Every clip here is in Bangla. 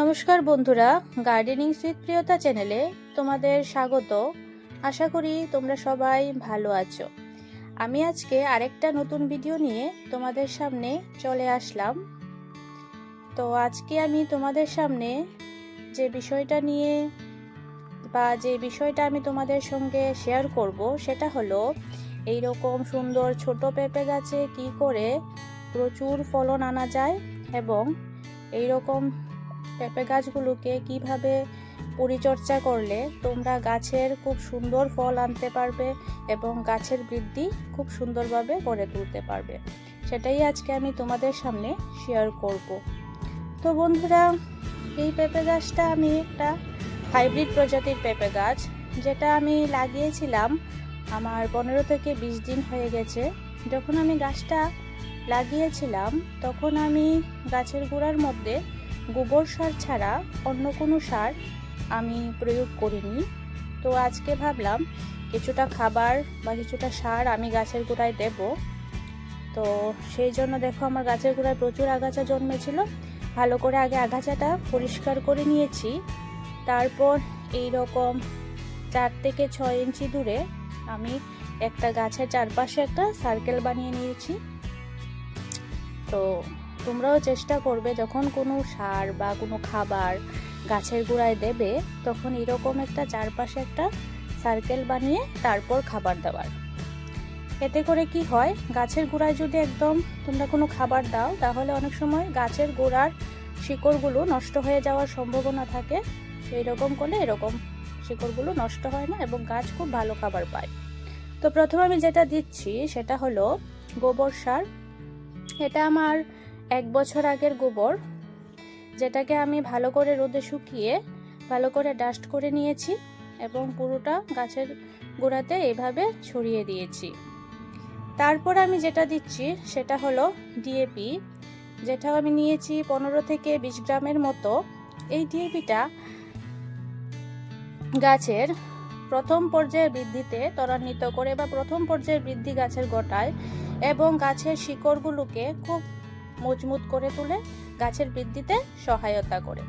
নমস্কার বন্ধুরা গার্ডেনিং সুইথ প্রিয়তা চ্যানেলে তোমাদের স্বাগত। আশা করি তোমরা সবাই ভালো আছো। আমি আজকে আরেকটা নতুন ভিডিও নিয়ে তোমাদের সামনে চলে আসলাম। তো আজকে আমি তোমাদের সামনে যে বিষয়টা নিয়ে বা যে বিষয়টা আমি তোমাদের সঙ্গে শেয়ার করব, সেটা হলো এই রকম সুন্দর ছোট পেঁপে গাছে কি করে প্রচুর ফলন আনা যায় এবং এই রকম পেঁপে গাছগুলোকে কীভাবে পরিচর্যা করলে তোমরা গাছের খুব সুন্দর ফল আনতে পারবে এবং গাছের বৃদ্ধি খুব সুন্দরভাবে গড়ে তুলতে পারবে? সেটাই আজকে আমি তোমাদের সামনে শেয়ার করব। তো বন্ধুরা, এই পেঁপে গাছটা আমি একটা হাইব্রিড প্রজাতির পেঁপে গাছ, যেটা আমি লাগিয়েছিলাম আমার পনেরো থেকে বিশ দিন হয়ে গেছে। যখন আমি গাছটা লাগিয়েছিলাম, তখন আমি গাছের গোড়ার মধ্যে গোবর সার ছাড়া অন্য কোনো সার আমি প্রয়োগ করিনি। তো আজকে ভাবলাম কিছুটা খাবার বা কিছুটা সার আমি গাছের গোড়ায় দেব। তো সেই জন্য দেখো আমার গাছের গোড়ায় প্রচুর আগাছা জন্মেছিল। ভালো করে আগে আগাছাটা পরিষ্কার করে নিয়েছি। তারপর এই রকম চার থেকে ছয় ইঞ্চি দূরে আমি একটা গাছের চারপাশে একটা সার্কেল বানিয়ে নিয়েছি। তো তোমরাও চেষ্টা করবে যখন কোনো সার বা কোনো খাবার গাছের গোড়ায় দেবে, তখন এরকম একটা চারপাশে একটা সার্কেল বানিয়ে তারপর খাবার দেওয়ার। এতে করে কি হয়, গাছের গোড়ায় যদি একদম তোমরা কোনো খাবার দাও, তাহলে অনেক সময় গাছের গোড়ার শিকড়গুলো নষ্ট হয়ে যাওয়ার সম্ভাবনা থাকে। সেই এইরকম করলে এরকম শিকড়গুলো নষ্ট হয় না এবং গাছ খুব ভালো খাবার পায়। তো প্রথমে আমি যেটা দিচ্ছি, সেটা হলো গোবর সার। এটা আমার এক বছর আগের গোবর, যেটাকে আমি ভালো করে রোদে শুকিয়ে, ভালো করে ডাস্ট করে নিয়েছি এবং পুরোটা গাছের গোড়াতে এভাবে ছড়িয়ে দিয়েছি। তারপর আমি যেটা দিচ্ছি, সেটা হলো ডিএপি যেটা আমি নিয়েছি পনেরো থেকে বিশ গ্রামের মতো। এই ডিএপিটা গাছের প্রথম পর্যায়ের বৃদ্ধিতে ত্বরান্বিত করে বা প্রথম পর্যায়ের বৃদ্ধি গাছের গোটায় এবং গাছের শিকড়গুলোকে খুব মজবুত করে তুলে গাছের বৃদ্ধিতে সহায়তা করে।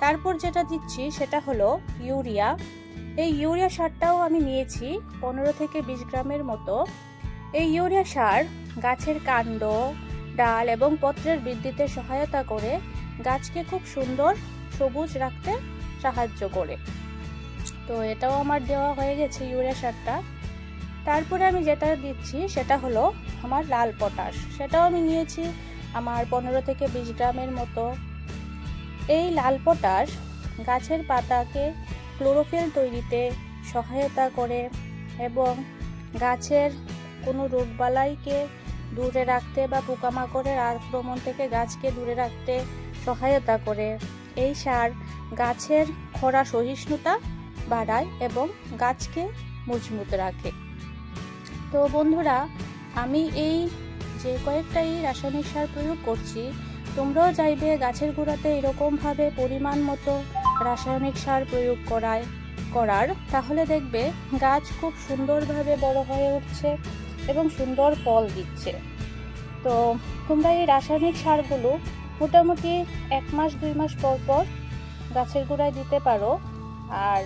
তারপর যেটা দিচ্ছি সেটা হলো ইউরিয়া। এই ইউরিয়া সারটাও আমি নিয়েছি পনেরো থেকে বিশ গ্রামের মতো। এই ইউরিয়া সার গাছের কাণ্ড, ডাল এবং পত্রের বৃদ্ধিতে সহায়তা করে গাছকে খুব সুন্দর সবুজ রাখতে সাহায্য করে। তো এটাও আমার দেওয়া হয়ে গেছে ইউরিয়া সারটা। তারপরে আমি যেটা দিচ্ছি সেটা হলো আমার লাল পটাশ। সেটাও আমি নিয়েছি আমার পনেরো থেকে বিশ গ্রামের মতো। এই লাল পটাশ গাছের পাতাকে ক্লোরোফিল তৈরিতে সহায়তা করে এবং গাছের কোনো রোগবালাইকে দূরে রাখতে বা পোকামাকড়ের আক্রমণ থেকে গাছকে দূরে রাখতে সহায়তা করে। এই সার গাছের খরা সহিষ্ণুতা বাড়ায় এবং গাছকে মজবুত রাখে। তো বন্ধুরা, আমি এই যে কয়েকটা এই রাসায়নিক সার প্রয়োগ করছি, তোমরাও চাইবে গাছের গোড়াতে এরকমভাবে পরিমাণ মতো রাসায়নিক সার প্রয়োগ করায়, করার। তাহলে দেখবে গাছ খুব সুন্দরভাবে বড় হয়ে উঠছে এবং সুন্দর ফল দিচ্ছে। তো তোমরা এই রাসায়নিক সারগুলো মোটামুটি এক মাস, দুই মাস পর পর গাছের গোড়ায় দিতে পারো। আর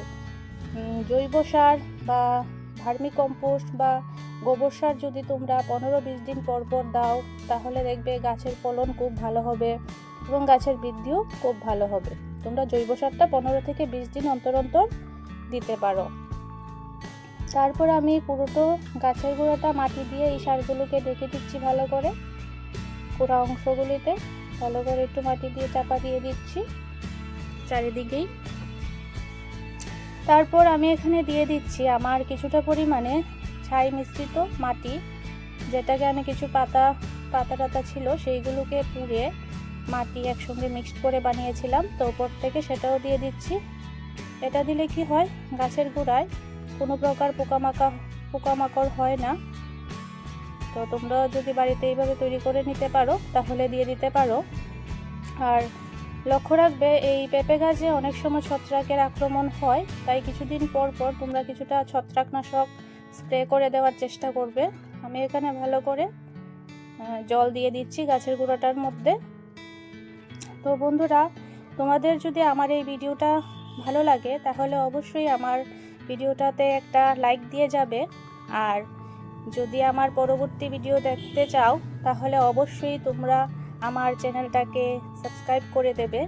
জৈব সার বা ভার্মি কম্পোস্ট বা গোবর সার যদি তোমরা পনেরো বিশ দিন পর পর দাও, তাহলে দেখবে গাছের ফলন খুব ভালো হবে এবং গাছের বৃদ্ধিও খুব ভালো হবে। তোমরা জৈব সারটা পনেরো থেকে বিশ দিন অন্তর অন্তর দিতে পারো। তারপর আমি পুরোটো গাছের গোড়াটা মাটি দিয়ে এই সারগুলোকে রেখে দিচ্ছি ভালো করে পুরো অংশগুলিতে। ভালো করে একটু মাটি দিয়ে চাপা দিয়ে দিচ্ছি চারিদিকেই। তারপর আমি এখানে দিয়ে দিচ্ছি আমার কিছুটা পরিমাণে ছাই মিশ্রিত মাটি, যেটাকে আমি কিছু পাতা পাতা টাতা ছিল, সেইগুলোকে পুড়ে মাটি একসঙ্গে মিক্সড করে বানিয়েছিলাম। তো ওপর থেকে সেটাও দিয়ে দিচ্ছি। এটা দিলে কি হয়? গাছের গোড়ায় কোনো প্রকার পোকামাকা পোকামাকড় হয় না। তো তোমরা যদি বাড়িতে এইভাবে তৈরি করে নিতে পারো, তাহলে দিয়ে দিতে পারো। আর লক্ষ্য রাখবে, এই পেঁপে গাছে অনেক সময় ছত্রাকের আক্রমণ হয়, তাই কিছুদিন পর পর তোমরা কিছুটা ছত্রাকনাশক স্প্রে করে দেওয়ার চেষ্টা করবে। আমি এখানে ভালো করে জল দিয়ে দিচ্ছি গাছের গুঁড়োটার মধ্যে। তো বন্ধুরা, তোমাদের যদি আমার এই ভিডিওটা ভালো লাগে, তাহলে অবশ্যই আমার ভিডিওটাতে একটা লাইক দিয়ে যাবে। আর যদি আমার পরবর্তী ভিডিও দেখতে চাও, তাহলে অবশ্যই তোমরা আমার চ্যানেলটাকে সাবস্ক্রাইব করে দেবে।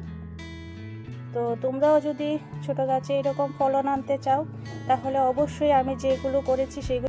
তো তোমরাও যদি ছোট গাছে এরকম ফলন আনতে চাও, তাহলে অবশ্যই আমি যেগুলো করেছি সেগুলো